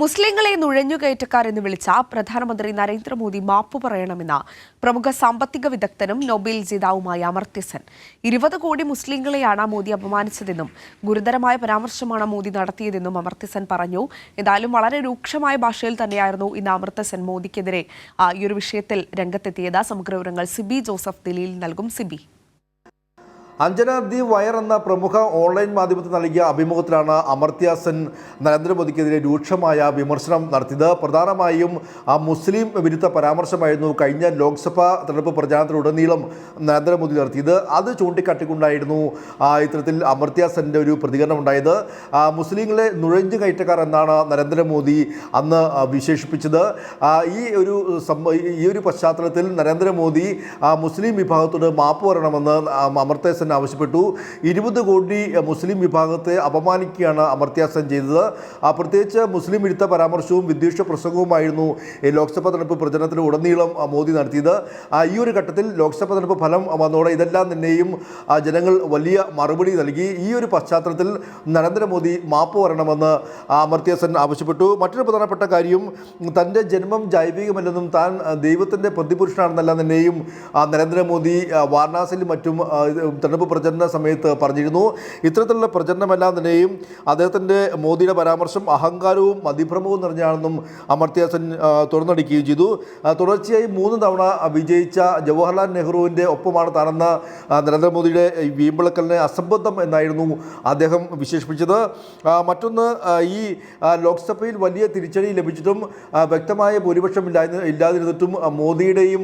മുസ്ലിങ്ങളെ നുഴഞ്ഞുകയറ്റക്കാർ എന്ന് വിളിച്ച പ്രധാനമന്ത്രി നരേന്ദ്രമോദി മാപ്പു പറയണമെന്ന പ്രമുഖ സാമ്പത്തിക വിദഗ്ധനും നൊബേൽ ജേതാവുമായ അമർത്യസൻ. ഇരുപത് കോടി മുസ്ലിങ്ങളെയാണ് മോദി അപമാനിച്ചതെന്നും ഗുരുതരമായ പരാമർശമാണ് മോദി നടത്തിയതെന്നും അമർത്യസൻ പറഞ്ഞു. എന്തായാലും വളരെ രൂക്ഷമായ ഭാഷയിൽ തന്നെയായിരുന്നു ഇന്ന് അമർത്യസൻ മോദിക്കെതിരെ ഈ ഒരു വിഷയത്തിൽ രംഗത്തെത്തിയത്. സമഗ്ര വിവരങ്ങൾ സിബി ജോസഫ് ദില്ലിയിൽ നൽകും. സിബി. അഞ്ജന ദി വയർ എന്ന പ്രമുഖ ഓൺലൈൻ മാധ്യമത്തിന് നൽകിയ അഭിമുഖത്തിലാണ് അമർത്യ സെൻ നരേന്ദ്രമോദിക്കെതിരെ രൂക്ഷമായ വിമർശനം നടത്തിയത്. പ്രധാനമായും ആ മുസ്ലിം വിരുദ്ധ പരാമർശമായിരുന്നു കഴിഞ്ഞ ലോക്സഭാ തെരഞ്ഞെടുപ്പ് പ്രചാരണത്തിലുടനീളം നരേന്ദ്രമോദി നടത്തിയത്. അത് ചൂണ്ടിക്കാട്ടിക്കൊണ്ടായിരുന്നു ഇത്തരത്തിൽ അമർത്യ സെന്റെ ഒരു പ്രതികരണം ഉണ്ടായത്. മുസ്ലിങ്ങളെ നുഴഞ്ഞു കയറ്റക്കാർ എന്നാണ് നരേന്ദ്രമോദി അന്ന് വിശേഷിപ്പിച്ചത്. ഈ ഒരു ഈ ഒരു പശ്ചാത്തലത്തിൽ നരേന്ദ്രമോദി മുസ്ലിം വിഭാഗത്തോട് മാപ്പ് അമർത്യാസൻ അമർത്യ സെൻ ആവശ്യപ്പെട്ടു. ഇരുപത് കോടി മുസ്ലിം വിഭാഗത്തെ അപമാനിക്കുകയാണ് അമർത്യാസൻ സെൻ ചെയ്തത്. ആ, പ്രത്യേകിച്ച് മുസ്ലിം വിരുദ്ധ പരാമർശവും വിദ്വേഷ പ്രസംഗവുമായിരുന്നു ലോക്സഭാ തെരഞ്ഞെടുപ്പ് പ്രചരണത്തിൽ ഉടനീളം മോദി നടത്തിയത്. ഈ ഒരു ഘട്ടത്തിൽ ലോക്സഭാ തെരഞ്ഞെടുപ്പ് ഫലം വന്നതോടെ ഇതെല്ലാം തന്നെയും ജനങ്ങൾ വലിയ മറുപടി നൽകി. ഈ ഒരു പശ്ചാത്തലത്തിൽ നരേന്ദ്രമോദി മാപ്പ് വരണമെന്ന് അമർത്യാസൻ ആവശ്യപ്പെട്ടു. മറ്റൊരു പ്രധാനപ്പെട്ട കാര്യം തന്റെ ജന്മം ജൈവികമല്ലെന്നും താൻ ദൈവത്തിന്റെ പ്രതിപുരുഷനാണെന്നെല്ലാം തന്നെയും നരേന്ദ്രമോദി വാരണാസിയിലും മറ്റും ഇത് തെരഞ്ഞെടുപ്പ് പ്രചരണ സമയത്ത് പറഞ്ഞിരുന്നു. ഇത്തരത്തിലുള്ള പ്രചരണമെല്ലാം തന്നെയും അദ്ദേഹത്തിന്റെ മോദിയുടെ പരാമർശം അഹങ്കാരവും മതിഭ്രമവും നിറഞ്ഞാണെന്നും അമർത്യ സെൻ തുറന്നടിക്കുകയും ചെയ്തു. തുടർച്ചയായി മൂന്ന് തവണ വിജയിച്ച ജവഹർലാൽ നെഹ്റുവിന്റെ ഒപ്പമാണ് താനെന്ന നരേന്ദ്രമോദിയുടെ വീമ്പിളക്കലിനെ അസംബന്ധം എന്നായിരുന്നു അദ്ദേഹം വിശേഷിപ്പിച്ചത്. മറ്റൊന്ന് ഈ ലോക്സഭയിൽ വലിയ തിരിച്ചടി ലഭിച്ചിട്ടും വ്യക്തമായ ഭൂരിപക്ഷം ഇല്ലാതി ഇല്ലാതിരുന്നിട്ടും മോദിയുടെയും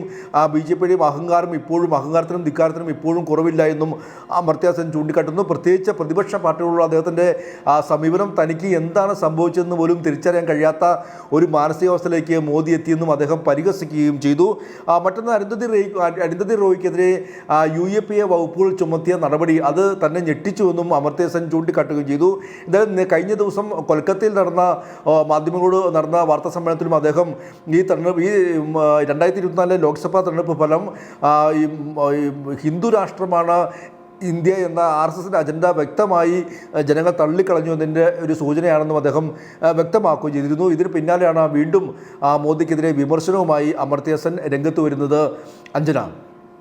ബി ജെ പിയുടെയും അഹങ്കാരം ഇപ്പോഴും അഹങ്കാരത്തിനും ധിക്കാരത്തിനും ഇപ്പോഴും കുറവില്ല എന്നും അമർത്യ സെൻ ചൂണ്ടിക്കാട്ടുന്നു. പ്രത്യേകിച്ച് പ്രതിപക്ഷ പാർട്ടികളുള്ള അദ്ദേഹത്തിന്റെ ആ, സമീപനം തനിക്ക് എന്താണ് സംഭവിച്ചതെന്ന് പോലും തിരിച്ചറിയാൻ കഴിയാത്ത ഒരു മാനസികാവസ്ഥയിലേക്ക് മോദി എത്തിയെന്നും അദ്ദേഹം പരിഹസിക്കുകയും ചെയ്തു. ആ, മറ്റൊന്ന് അരുന്ധതി റോയ് അരുന്ധതി റോയ്ക്കെതിരെ യു എ പി എ വകുപ്പുകൾ ചുമത്തിയ നടപടി അത് തന്നെ ഞെട്ടിച്ചുവെന്നും അമർത്യ സെൻ ചൂണ്ടിക്കാട്ടുകയും ചെയ്തു. എന്തായാലും കഴിഞ്ഞ ദിവസം കൊൽക്കത്തയിൽ നടന്ന ആ, മാധ്യമങ്ങളോട് നടന്ന വാർത്താ സമ്മേളനത്തിലും അദ്ദേഹം ഈ തെരഞ്ഞെടുപ്പ് ഈ ആ, രണ്ടായിരത്തി ഇരുപത്തിനാലിലെ ലോക്സഭാ തെരഞ്ഞെടുപ്പ് ഫലം ആ, ഹിന്ദു രാഷ്ട്രമാണ് ഇന്ത്യ എന്ന ആർ എസ് എസിന്റെ അജണ്ട വ്യക്തമായി ജനങ്ങൾ തള്ളിക്കളഞ്ഞു എന്നതിന്റെ ഒരു സൂചനയാണെന്നും അദ്ദേഹം വ്യക്തമാക്കുകയും ചെയ്തിരുന്നു. ഇതിന് പിന്നാലെയാണ് വീണ്ടും മോദിക്കെതിരെ വിമർശനവുമായി അമർത്യസൻ രംഗത്ത് വരുന്നത് അഞ്ജന.